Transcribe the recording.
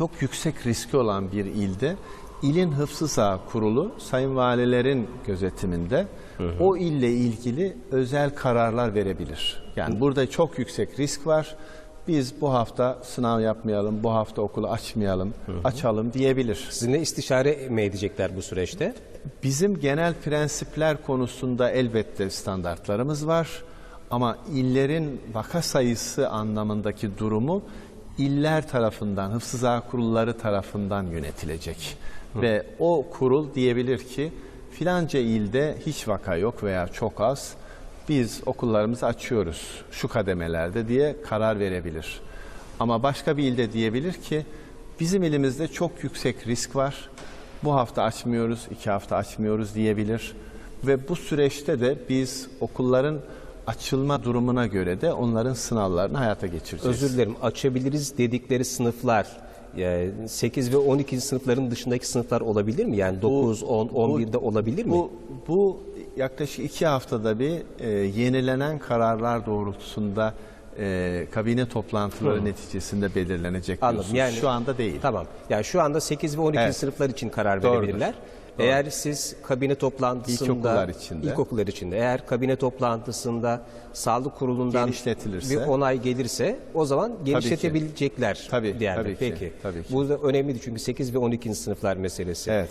çok yüksek riski olan bir ilde ilin hıfzı saha kurulu sayın valilerin gözetiminde o ille ilgili özel kararlar verebilir. Yani burada çok yüksek risk var. Biz bu hafta sınav yapmayalım, bu hafta okulu açmayalım, açalım diyebilir. Sizinle istişare mi edecekler bu süreçte? Bizim genel prensipler konusunda elbette standartlarımız var. Ama illerin vaka sayısı anlamındaki durumu iller tarafından, hıfzı kurulları tarafından yönetilecek. Ve o kurul diyebilir ki filanca ilde hiç vaka yok veya çok az. Biz okullarımızı açıyoruz şu kademelerde diye karar verebilir. Ama başka bir ilde diyebilir ki bizim ilimizde çok yüksek risk var. Bu hafta açmıyoruz, iki hafta açmıyoruz diyebilir. Ve bu süreçte de biz okulların açılma durumuna göre de onların sınavlarını hayata geçireceğiz. Özür dilerim açabiliriz dedikleri sınıflar e, 8 ve 12. sınıfların dışındaki sınıflar olabilir mi? Yani 9, 10, 11'de olabilir mi? Bu, bu yaklaşık iki haftada bir e, yenilenen kararlar doğrultusunda e, kabine toplantıları neticesinde belirlenecek Anladım. diyorsunuz. Yani Şu anda değil. Tamam. Yani şu anda 8 ve 12. Evet. sınıflar için karar Doğrudur. verebilirler. Doğru. Eğer siz kabine toplantısında İlkokullar içinde. ilkokullar içinde eğer kabine toplantısında sağlık kurulundan bir onay gelirse o zaman genişletebilecekler Tabii, diyenler. tabii ki, Peki. tabii ki. Bu da önemliydi çünkü 8 ve 12. sınıflar meselesi. Evet.